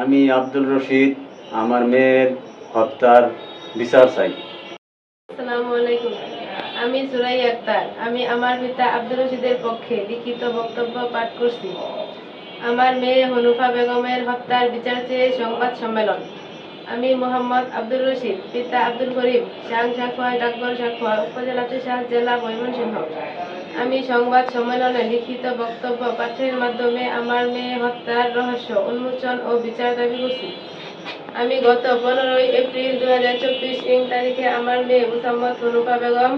আমি আব্দুল রশিদ, আমার মেয়ের হত্যার বিচার চাই। আমি সুরাই আক্তার। আমি আমার পিতা আব্দুল রশিদের পক্ষে লিখিত বক্তব্য পাঠ করছি। আমার মেয়ে হনুফা বেগমের হত্যার বিচার চেয়ে সংবাদ সম্মেলন। আমি মোহাম্মদ আব্দুল রশিদ, পিতা আব্দুল করিম শাং সাখোয়া ডাকবর সাখোয়া উপজেলা ত্রিশাল জেলা ময়মনসিংহ। আমি সংবাদ সম্মেলনে লিখিত বক্তব্য পাঠের মাধ্যমে আমার মেয়ে হত্যার রহস্য উন্মোচন ও বিচার দাবি করছি। আমি গত পনেরোই এপ্রিল দু হাজার চব্বিশ ইং তারিখে আমার মেয়ে মুসাম্মদ হনুফা বেগম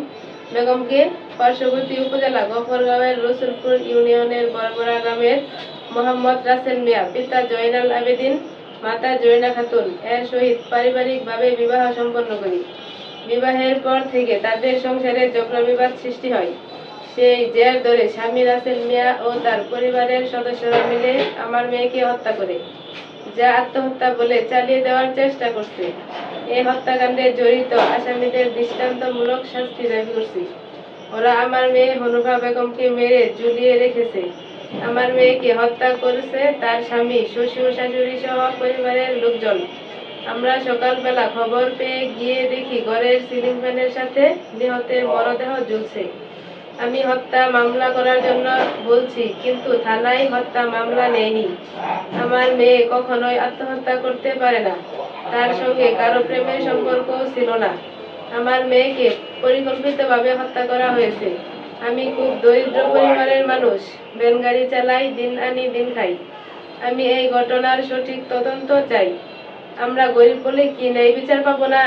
বেগমকে পার্শ্ববর্তী উপজেলা গফরগাঁওয়ের রসুলপুর ইউনিয়নের বরবরা গ্রামের মোহাম্মদ রাসেল মিয়া, পিতা জয়নাল আবেদিন মাতা জয়না খাতুন এর সহিত পারিবারিকভাবে বিবাহ সম্পন্ন করি। বিবাহের পর থেকে তাদের সংসারে ঝগড়া বিবাদ সৃষ্টি হয়। সেই জের ধরে স্বামী রাসেল মিয়া ও তার পরিবারের সদস্যরা মিলে আমার মেয়েকে হত্যা করে, যা আত্মহত্যা বলে চালিয়ে দেওয়ার চেষ্টা করছে। এই হত্যাকাণ্ডে জড়িত আসামিদের দৃষ্টান্তমূলক শাস্তি দাবি করছি। ওরা আমার মেয়ে হনুফা বেগমকে মেরে ঝুলিয়ে রেখেছে। আমার মেয়েকে হত্যা করেছে, তার স্বামী শ্বশুর শাশুড়ি সহ পরিবারের লোকজন। আমরা সকালবেলা খবর পেয়ে গিয়ে দেখি ঘরের সিলিং ফ্যানের সাথে নিহতের মরদেহ ঝুলছে আমি হত্যা মামলা করার জন্য বলছি, কিন্তু থানায় হত্যা মামলা নেয়নি আমার মেয়ে কখনোই আত্মহত্যা করতে পারে না। তার সঙ্গে কারও প্রেমের সম্পর্কও ছিল না। আমার মেয়েকে পরিকল্পিতভাবে হত্যা করা হয়েছে। আমি খুব দরিদ্র পরিবারের মানুষ। বেনগাড়ি চালাই, দিন আনি, দিন খাই। আমি এই ঘটনার সঠিক তদন্ত চাই। আমরা গরিব বলে কি ন্যায় বিচার পাবো না?